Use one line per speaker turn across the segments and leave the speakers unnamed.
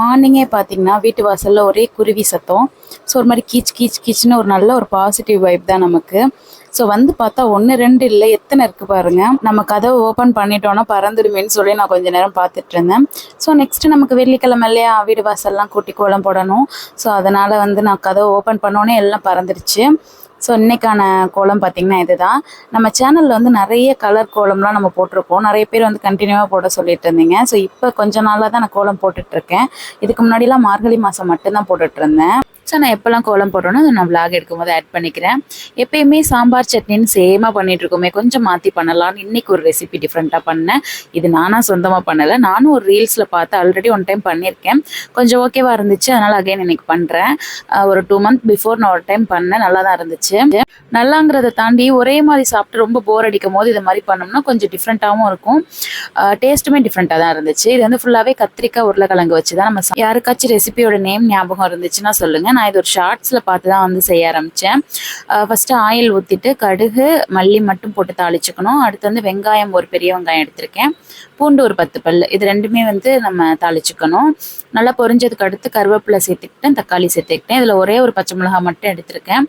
மார்னிங்கே பார்த்தீங்கன்னா வீட்டு வாசலில் ஒரே குருவி சத்தம். ஸோ ஒரு மாதிரி கீச் கீச் கீச்னு ஒரு நல்ல ஒரு பாசிட்டிவ் வைப் தான் நமக்கு. ஸோ வந்து பார்த்தா ஒன்று ரெண்டு இல்லை எத்தனை இருக்குது பாருங்கள் நம்ம கதவை ஓப்பன் பண்ணிட்டோன்னா பறந்துடுமேன்னு சொல்லி நான் கொஞ்ச நேரம் பார்த்துட்டு இருந்தேன். ஸோ நெக்ஸ்ட்டு நமக்கு வெள்ளிக்கிழமை இல்லையா? வீடு வாசல்லாம் கூட்டி கோலம் போடணும். ஸோ அதனால் வந்து நான் கதவை ஓப்பன் பண்ணோன்னே எல்லாம் பறந்துடுச்சு. ஸோ இன்றைக்கான கோலம் பார்த்திங்கன்னா இதுதான். நம்ம சேனலில் வந்து நிறைய கலர் கோலம்லாம் நம்ம போட்டிருக்கோம். நிறைய பேர் வந்து கண்டினியூவாக போட சொல்லிட்டு இருந்தீங்க. ஸோ இப்போ கொஞ்ச நாளாக தான் நான் கோலம் போட்டுட்ருக்கேன் இதுக்கு முன்னாடிலாம் மார்கழி மாதம் மட்டும்தான் போட்டுட்ருந்தேன் ஸோ நான் எப்போல்லாம் கோலம் போடுறேனோ அதை நான் விளாக் எடுக்கும்போது ஆட் பண்ணிக்கிறேன். எப்பயுமே சாம்பார் சட்னின்னு சேமாக பண்ணிகிட்டு இருக்கோமே. கொஞ்சம் மாற்றி பண்ணலாம்னு இன்றைக்கி ஒரு ரெசிபி டிஃப்ரெண்ட்டாக பண்ணேன். இது நானாக சொந்தமாக பண்ணலை. நானும் ஒரு ரீல்ஸில் பார்த்து ஆல்ரெடி ஒன் டைம் பண்ணியிருக்கேன். கொஞ்சம் ஓகேவாக இருந்துச்சு. அதனால் அகைன் இன்னைக்கு பண்ணுறேன் ஒரு டூ மந்த் பிஃபோர் நான் ஒரு டைம் பண்ணேன். நல்லா தான் இருந்துச்சு. நல்லாங்கிறத தாண்டி ஒரே மாதிரி சாப்பிட்டு ரொம்ப போர் அடிக்கும் போது இது மாதிரி பண்ணோம்னா கொஞ்சம் டிஃப்ரெண்ட்டாகவும் இருக்கும். டேஸ்ட்டுமே டிஃப்ரெண்ட்டாக தான் இருந்துச்சு. இது வந்து ஃபுல்லாகவே கத்திரிக்காய் உருளைக்கிழங்கு வச்சு தான் நம்ம யாருக்காச்சும் ரெசிபியோட நேம் ஞாபகம் இருந்துச்சுன்னா சொல்லுங்கள் நான் இது ஒரு ஷார்ட்ஸில் பார்த்து தான் வந்து செய்ய ஆரம்பித்தேன் ஃபஸ்ட்டு ஆயில் ஊற்றிட்டு கடுகு மல்லி மட்டும் போட்டு தாளிச்சுக்கணும். அடுத்து வந்து வெங்காயம் ஒரு பெரிய வெங்காயம் எடுத்திருக்கேன். பூண்டு ஒரு பத்து பல். இது ரெண்டுமே வந்து நம்ம தாளிச்சுக்கணும். நல்லா பொரிஞ்சதுக்கு அடுத்து கருவேப்பிலை சேர்த்துக்கிட்டேன் தக்காளி சேர்த்துக்கிட்டேன். இதில் ஒரே ஒரு பச்சை மிளகாய் மட்டும் எடுத்திருக்கேன்.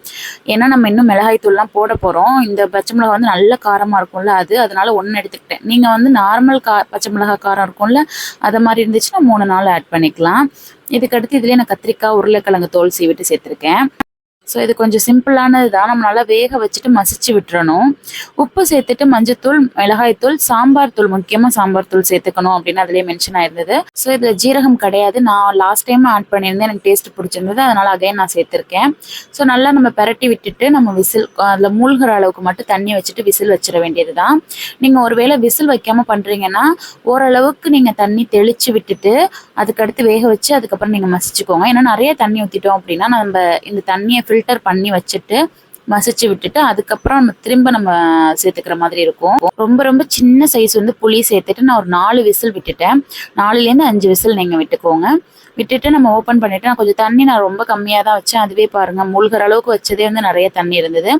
ஏன்னா நம்ம இன்னும் மிளகாய் தூள்லாம் போட போகிறோம் இந்த பச்சை மிளகாய் வந்து நல்ல காரமாக இருக்கும்ல அது. அதனால ஒன்று எடுத்துக்கிட்டேன். நீங்கள் வந்து நார்மல் கா பச்சை மிளகாய் காரம் இருக்கும்ல அதை மாதிரி இருந்துச்சுன்னா மூணு நாள் ஆட் பண்ணிக்கலாம். இதுக்கடுத்து இதுலேயே நான் கத்திரிக்காய் உருளைக்கிழங்கு தோல் சீவிட்டு சேர்த்துருக்கேன். ஸோ இது கொஞ்சம் சிம்பிளானது தான் நம்ம நல்லா வேக வச்சுட்டு மசிச்சு விட்டுறணும். உப்பு சேர்த்துட்டு மஞ்சத்தூள் மிளகாய்த்தூள் சாம்பார் தூள் முக்கியமாக சாம்பார் தூள் சேர்த்துக்கணும் அப்படின்னு அதுலேயே மென்ஷன் ஆயிருந்தது. ஸோ இதில் ஜீரகம் கிடையாது. நான் லாஸ்ட் டைம் ஆட் பண்ணியிருந்தேன். எனக்கு டேஸ்ட் பிடிச்சிருந்தது. அதனால் அகைன் நான் சேர்த்துருக்கேன். ஸோ நல்லா நம்ம பெரட்டி விட்டுட்டு நம்ம விசில் அதில் மூழ்கிற அளவுக்கு மட்டும் தண்ணி வச்சுட்டு விசில் வச்சிட வேண்டியது தான் நீங்கள் ஒருவேளை விசில் வைக்காமல் பண்ணுறீங்கன்னா ஓரளவுக்கு நீங்கள் தண்ணி தெளித்து விட்டுட்டு அதுக்கடுத்து வேக வச்சு அதுக்கப்புறம் நீங்கள் மசிச்சுக்கோங்க. ஏன்னா நிறைய தண்ணி ஊற்றிட்டோம் அப்படின்னா நம்ம இந்த தண்ணியை ஃபில் ஃபில்டர் பண்ணி வச்சுட்டு மசிச்சு விட்டுட்டு அதுக்கப்புறம் நம்ம திரும்ப நம்ம சேர்த்துக்கிற மாதிரி இருக்கும். ரொம்ப ரொம்ப சின்ன சைஸ் வந்து புளி சேர்த்துட்டு நான் ஒரு நாலு விசில் விட்டுட்டேன். நாலுலேருந்து அஞ்சு விசில் நீங்கள் விட்டுக்கோங்க. விட்டுட்டு நம்ம ஓப்பன் பண்ணிவிட்டு நான் கொஞ்சம் தண்ணி நான் ரொம்ப கம்மியாக தான் வச்சேன். அதுவே பாருங்கள் மூழ்கிற அளவுக்கு வச்சதே வந்து நிறைய தண்ணி இருந்தது.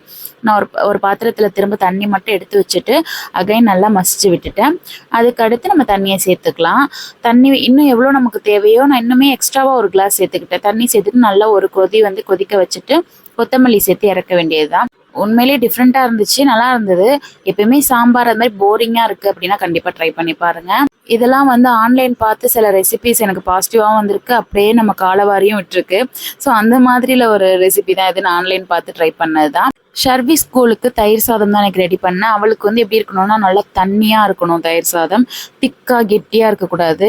நான் ஒரு ஒரு பாத்திரத்தில் திரும்ப தண்ணி மட்டும் எடுத்து வச்சுட்டு அகைன் நல்லா மசிச்சு விட்டுட்டேன். அதுக்கு அடுத்து நம்ம தண்ணியை சேர்த்துக்கலாம். தண்ணி இன்னும் எவ்வளோ நமக்கு தேவையோ நான் இன்னுமே எக்ஸ்ட்ராவாக ஒரு கிளாஸ் சேர்த்துக்கிட்டேன். தண்ணி சேர்த்துட்டு நல்லா ஒரு கொதி வந்து கொதிக்க வச்சுட்டு கொத்தமல்லி சேர்த்து இறக்க வேண்டியதுதான். உண்மையிலேயே டிஃப்ரெண்ட்டாக இருந்துச்சு நல்லா இருந்தது. எப்பயுமே சாம்பார் அது மாதிரி போரிங்காக இருக்குது அப்படின்னா கண்டிப்பாக ட்ரை பண்ணி பாருங்க. இதெல்லாம் வந்து ஆன்லைன் பார்த்து சில ரெசிபிஸ் எனக்கு பாசிட்டிவாகவும் வந்திருக்கு. அப்படியே நம்ம காலவாரியும் விட்டுருக்கு. ஸோ அந்த மாதிரியில் ஒரு ரெசிபி தான் இது நான் ஆன்லைன் பார்த்து ட்ரை பண்ணது தான் ஷர்வி ஸ்கூலுக்கு தயிர் சாதம் தான் எனக்கு ரெடி பண்ணேன். அவளுக்கு வந்து எப்படி இருக்கணும்னா நல்லா தண்ணியாக இருக்கணும் தயிர் சாதம். திக்காக கெட்டியாக இருக்கக்கூடாது.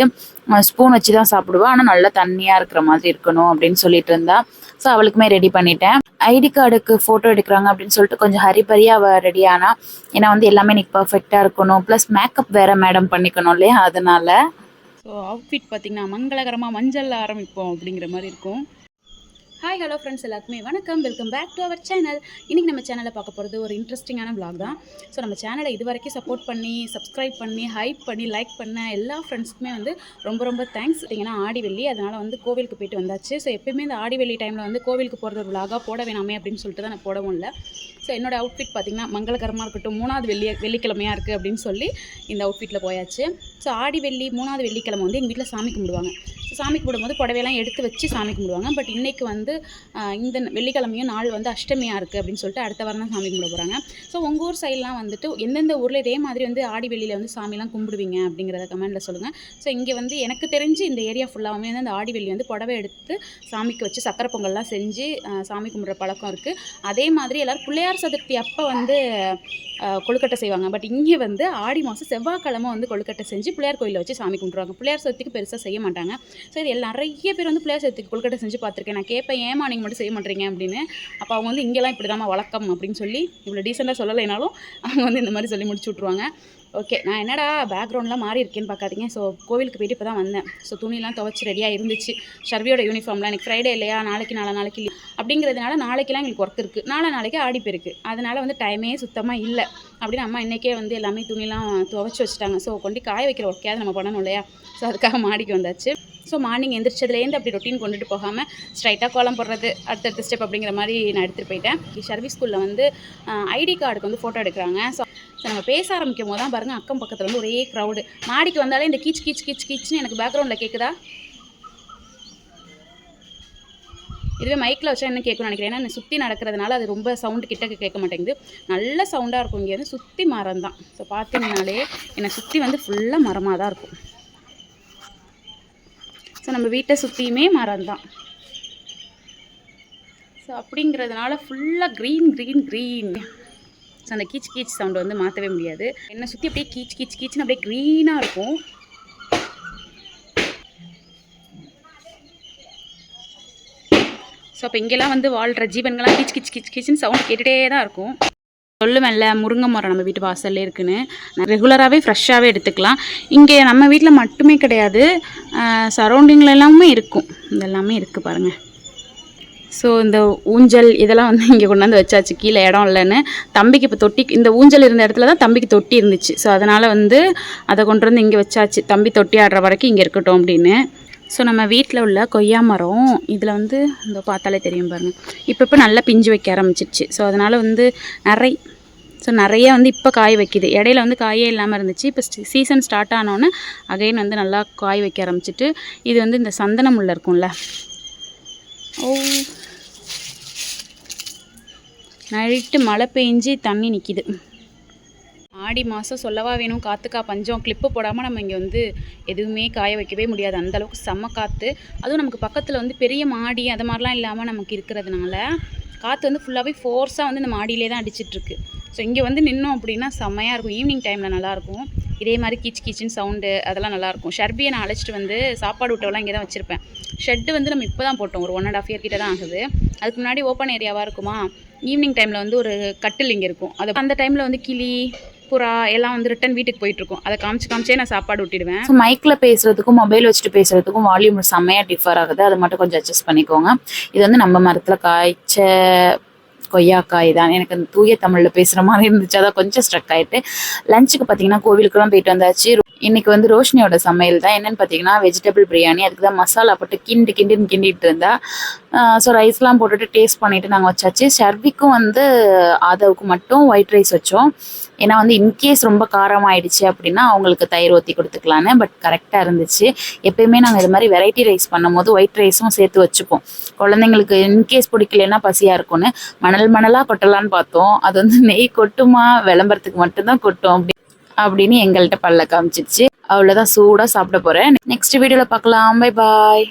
ஸ்பூன் வச்சு தான் சாப்பிடுவா. ஆனால் நல்லா தண்ணியாக இருக்கிற மாதிரி இருக்கணும் அப்படின்னு சொல்லிட்டு இருந்தா. ஸோ அவளுக்குமே ரெடி பண்ணிட்டேன். ஐடி கார்டுக்கு ஃபோட்டோ எடுக்கிறாங்க அப்படின்னு சொல்லிட்டு கொஞ்சம் ஹரிபரியாக அவள் ரெடி ஆனா ஏன்னா வந்து எல்லாமே எனக்கு பர்ஃபெக்டாக இருக்கணும். ப்ளஸ் மேக்கப் வேற மேடம் பண்ணிக்கணும் இல்லையா? அதனால.
ஸோ அவுட்ஃபிட் பார்த்திங்கன்னா மங்களகரமாக மஞ்சள் ஆரம்பிப்போம் அப்படிங்கிற மாதிரி இருக்கும். ஹாய் ஹலோ ஃப்ரெண்ட்ஸ் எல்லாருக்குமே வணக்கம். Welcome back to our channel இன்றைக்கி நம்ம சேனலில் பார்க்க போகிறது ஒரு இன்ட்ரெஸ்டிங்கான vlog தான். ஸோ நம்ம சேனலை இது வரைக்கும் சப்போர்ட் பண்ணி சப்ஸ்கிரைப் பண்ணி ஹைப் பண்ணி லைக் பண்ண எல்லா ஃப்ரெண்ட்ஸ்க்குமே வந்து ரொம்ப ரொம்ப தேங்க்ஸ் பார்த்தீங்கன்னா ஆடி வெள்ளி அதனால் வந்து கோவிலுக்கு போயிட்டு வந்தாச்சு. ஸோ எப்பயுமே இந்த ஆடி வெள்ளி டைமில் வந்து கோவிலுக்கு போகிறது ஒரு விளாகாக போட வேணாமே அப்படின்னு சொல்லிட்டு தான் நான் போடவும் இல்லை. ஸோ என்னோட அவுட்ஃபிட் பார்த்திங்கன்னா மங்களகரமாக இருக்கட்டும் மூணாவது வெள்ளி வெள்ளிக்கிழமையாக இருக்குது அப்படின்னு சொல்லி இந்த அவுட்ஃபிட்டில் போயாச்சு. ஸோ ஆடி வெள்ளி மூணாவது வெள்ளிக்கிழமை வந்து எங்கள் வீட்டில் சாமி கும்பிடுவாங்க. சாமி கும்பிடும்போது புடவையெல்லாம் எடுத்து வச்சு சாமி கும்பிடுவாங்க. பட் இன்றைக்கி வந்து இந்த வெள்ளிக்கிழமையும் நாள் வந்து அஷ்டமியாக இருக்குது அப்படின்னு சொல்லிட்டு அடுத்த வாரம் தான் சாமி கும்பிட போகிறாங்க ஸோ உங்கள் ஊர் சைட்லாம் வந்துட்டு எந்தெந்த ஊரில் இதே மாதிரி வந்து ஆடி வெளியில் வந்து சாமிலாம் கும்பிடுவீங்க அப்படிங்கிறத கமெண்ட்டில் சொல்லுங்கள் ஸோ இங்கே வந்து எனக்கு தெரிஞ்சு இந்த ஏரியா ஃபுல்லாகவுமே வந்து அந்த ஆடி வெளி வந்து புடவை எடுத்து சாமிக்கு வச்சு சக்கரை பொங்கல்லாம் செஞ்சு சாமி கும்பிட்ற பழக்கம் இருக்குது அதே மாதிரி எல்லோரும் பிள்ளையார் சதுர்த்தி அப்போ வந்து கொழுக்கட்டை செய்வாங்க. பட் இங்கே வந்து ஆடி மாதம் செவ்வாய்க்கிழமை வந்து கொழுக்கட்டை செஞ்சு பிள்ளையார் கோயிலில் வச்சு சாமி கும்பிட்ருவாங்க பிள்ளையார் சதுர்த்திக்கு பெருசாக செய்ய மாட்டாங்க. ஸோ இது எல்லாம் நிறைய பேர் வந்து பிள்ளையார் சதுர்த்திக்கு கொழுக்கட்டை செஞ்சு பார்த்துருக்கேன். நான் கேட்பேன் ஏமா நீங்கள் மட்டும் செய்ய மாட்டேறீங்க அப்படின்னு. அப்போ அவங்க வந்து இங்கெல்லாம் இப்படி தான் வழக்கம் அப்படின்னு சொல்லி இவ்வளோ டீசெண்டாக சொல்லலைனாலும் அவங்க வந்து இந்த மாதிரி சொல்லி முடிச்சு விட்ருவாங்க ஓகே நான் என்னடா பேக்ரவுண்ட்லாம் மாறி இருக்கேன்னு பார்க்காதீங்க. ஸோ கோவிலுக்கு போயிட்டு இப்போ தான் வந்தேன். ஸோ துணிலாம் துவச்சி ரெடியாக இருந்துச்சு. ஷர்வியோட யூனிஃபார்ம்லாம் எனக்கு ஃப்ரைடே இல்லையா? நாளைக்கு நாளை நாளைக்கு leave. அப்படிங்கிறதுனால நாளைக்கெல்லாம் எங்களுக்கு ஒர்க் இருக்குது நாளை நாளைக்கு ஆடி போயிருக்கு. அதனால் வந்து டைமே சுத்தமாக இல்லை. அப்படின்னு அம்மா இன்றைக்கே வந்து எல்லாமே துணிலாம் துவச்சி வச்சுட்டாங்க. ஸோ கொண்டு காய வைக்கிற ஒர்க்கையாவது நம்ம பண்ணணும் இல்லையா? ஸோ அதுக்காக மாடிக்கு வந்தாச்சு. ஸோ மார்னிங் எந்திரிச்சதுலேருந்து அப்படி ரொட்டீன் கொண்டுட்டு போகாமல் ஸ்ட்ரைட்டாக கோலம் போடுறது அடுத்தடுத்த ஸ்டெப் அப்படிங்கிற மாதிரி நான் எடுத்துகிட்டு போயிட்டேன். சர்வீஸ் ஸ்கூலில் வந்து ஐடி கார்டுக்கு வந்து ஃபோட்டோ எடுக்கிறாங்க. ஸோ ஸோ நம்ம பேச ஆரம்பிக்கும் போது தான் பாருங்கள் அக்கம் பக்கத்தில் வந்து ஒரே க்ரௌடு மாடிக்கு வந்தாலே இந்த கீச் கீச் கீச் கீச்னு எனக்கு பேக்ரவுண்டில் கேட்குதா இதுவே மைக்கில் வச்சா என்ன கேட்கணும்னு நினைக்கிறேன். ஏன்னா சுற்றி நடக்கிறதுனால அது ரொம்ப சவுண்டு கிட்ட கேட்க மாட்டேங்குது. நல்ல சவுண்டாக இருக்கும் இங்கே வந்து சுற்றி மரம் தான். ஸோ பார்த்தீங்கனாலே என்னை சுற்றி வந்து ஃபுல்லாக மரமாக தான் இருக்கும். ஸோ நம்ம வீட்டை சுற்றியுமே மரம் தான். ஸோ அப்படிங்கிறதுனால ஃபுல்லாக க்ரீன் க்ரீன் க்ரீன் ஸோ அந்த கீச் கீச் சவுண்டை வந்து மாற்றவே முடியாது. என்னை சுற்றி அப்படியே கீச் கீச் கீச்னு அப்படியே க்ரீனாக இருக்கும். ஸோ அப்போ இங்கெல்லாம் வந்து வாழ்கிற ஜீவன்கள்லாம் கீச் கீச் கீச் கீச்னு சவுண்ட் கேட்டுகிட்டே தான் இருக்கும். சொல்லுவேன்ல முருங்கை மரம் நம்ம வீட்டு வாசல்ல இருக்குன்னு. ரெகுலராகவே ஃப்ரெஷ்ஷாகவே எடுத்துக்கலாம். இங்கே நம்ம வீட்டில் மட்டுமே கிடையாது. சரௌண்டிங்கில் எல்லாமே இருக்கும். இதெல்லாமே இருக்குது பாருங்கள் ஸோ இந்த ஊஞ்சல் இதெல்லாம் வந்து இங்கே கொண்டாந்து வச்சாச்சு. கீழே இடம் இல்லைன்னு. தம்பிக்கு இப்போ தொட்டி இந்த ஊஞ்சல் இருந்த இடத்துல தான் தம்பிக்கு தொட்டி இருந்துச்சு. ஸோ அதனால் வந்து அதை கொண்டு வந்து இங்கே வச்சாச்சு. தம்பி தொட்டி ஆடுற வரைக்கும் இங்கே இருக்கட்டும் அப்படின்னு. ஸோ நம்ம வீட்டில் உள்ள கொய்யா மரம் இதில் வந்து இந்த பார்த்தாலே தெரியும் பாருங்கள் இப்போ இப்போ நல்லா பிஞ்சு வைக்க ஆரம்பிச்சிருச்சு. ஸோ அதனால் வந்து நிறை ஸோ நிறைய வந்து இப்போ காய் வைக்குது. இடையில வந்து காயே இல்லாமல் இருந்துச்சு. இப்போ சீசன் ஸ்டார்ட் ஆனோன்னு அகைன் வந்து நல்லா காய் வைக்க ஆரம்பிச்சிட்டு இது வந்து இந்த சந்தன முல்லை இருக்கும்ல. ஓ. நைட்டு மழை பெஞ்சு தண்ணி நிற்கிது ஆடி மாதம் சொல்லவா வேணும் காற்றுக்கா பஞ்சம். கிளிப்பு போடாமல் நம்ம இங்கே வந்து எதுவுமே காய வைக்கவே முடியாது. அந்த அளவுக்கு செம்ம காற்று அதுவும் நமக்கு பக்கத்தில் வந்து பெரிய மாடி அது மாதிரிலாம் இல்லாமல் நமக்கு இருக்கிறதுனால காற்று வந்து ஃபுல்லாகவே ஃபோர்ஸாக வந்து இந்த மாடியிலே தான் அடிச்சிட்ருக்கு ஸோ இங்கே வந்து நின்னோம் அப்படின்னா செம்மையாக இருக்கும். ஈவினிங் டைமில் நல்லாயிருக்கும் இதே மாதிரி கீச் கீச்சின்னு சவுண்டு அதெல்லாம் நல்லாயிருக்கும். ஷர்பியை நான் அழைச்சிட்டு வந்து சாப்பாடு விட்டவெல்லாம் இங்கே தான் வச்சுருப்பேன். ஷெட்டு வந்து நம்ம இப்போ தான் போட்டோம். ஒரு ஒன் அண்ட் ஆஃப் இயர் கிட்ட தான் ஆகுது. அதுக்கு முன்னாடி ஓப்பன் ஏரியாவாக இருக்குமா? ஈவினிங் டைமில் வந்து ஒரு கட்டில் இங்கே இருக்கும். அது அந்த டைமில் வந்து கிளி புறா எல்லாம் வந்து ரிட்டன் வீட்டுக்கு போயிட்டுருக்கும் அதை காமிச்சு காமிச்சே நான் சாப்பாடு விட்டுடுவேன்
ஸோ மைக்கில் பேசுறதுக்கும் மொபைல் வச்சுட்டு பேசுறதுக்கும் வால்யூம் செம்மையாக டிஃபர் ஆகுது. அது மட்டும் கொஞ்சம் அட்ஜஸ்ட் பண்ணிக்கோங்க. இது வந்து நம்ம மரத்தில் காய்ச்ச கொய்யாக்காய் தான் எனக்கு அந்த தூய தமிழில் பேசுகிற மாதிரி இருந்துச்சு. அதான் கொஞ்சம் ஸ்ட்ரக் ஆகிட்டு லஞ்சுக்கு பார்த்தீங்கன்னா கோவிலுக்குலாம் போயிட்டு வந்தாச்சு. இன்னைக்கு வந்து ரோஷினியோட சமையல் தான் என்னன்னு பார்த்தீங்கன்னா வெஜிடபிள் பிரியாணி. அதுக்கு தான் மசாலா போட்டு கிண்டு கிண்டுன்னு கிண்டிட்டு இருந்தா ஸோ ரைஸ்லாம் போட்டுட்டு டேஸ்ட் பண்ணிட்டு நாங்கள் வச்சாச்சு. ஷர்விக்கும் வந்து ஆதவுக்கு மட்டும் ஒயிட் ரைஸ் வச்சோம். ஏன்னா வந்து இன்கேஸ் ரொம்ப காரம் ஆயிடுச்சு அப்படின்னா அவங்களுக்கு தயிர் ஊற்றி கொடுத்துக்கலான்னு பட் கரெக்டாக இருந்துச்சு. எப்பயுமே நாங்கள் இது மாதிரி வெரைட்டி ரைஸ் பண்ணும்போது ஒயிட் ரைஸும் சேர்த்து வச்சுப்போம். குழந்தைங்களுக்கு இன்கேஸ் பிடிக்கலன்னா பசியாக இருக்கும்னு மணல் மணலாக கொட்டலான்னு பார்த்தோம். அது வந்து நெய் கொட்டுமா விளம்பரத்துக்கு மட்டும்தான் கொட்டும் அப்படி அப்படின்னு எங்கள்கிட்ட பல்ல காமிச்சிச்சு அவ்வளோதான் சூடாக சாப்பிட போகிறேன் நெக்ஸ்ட் வீடியோவில் பார்க்கலாம். Bye bye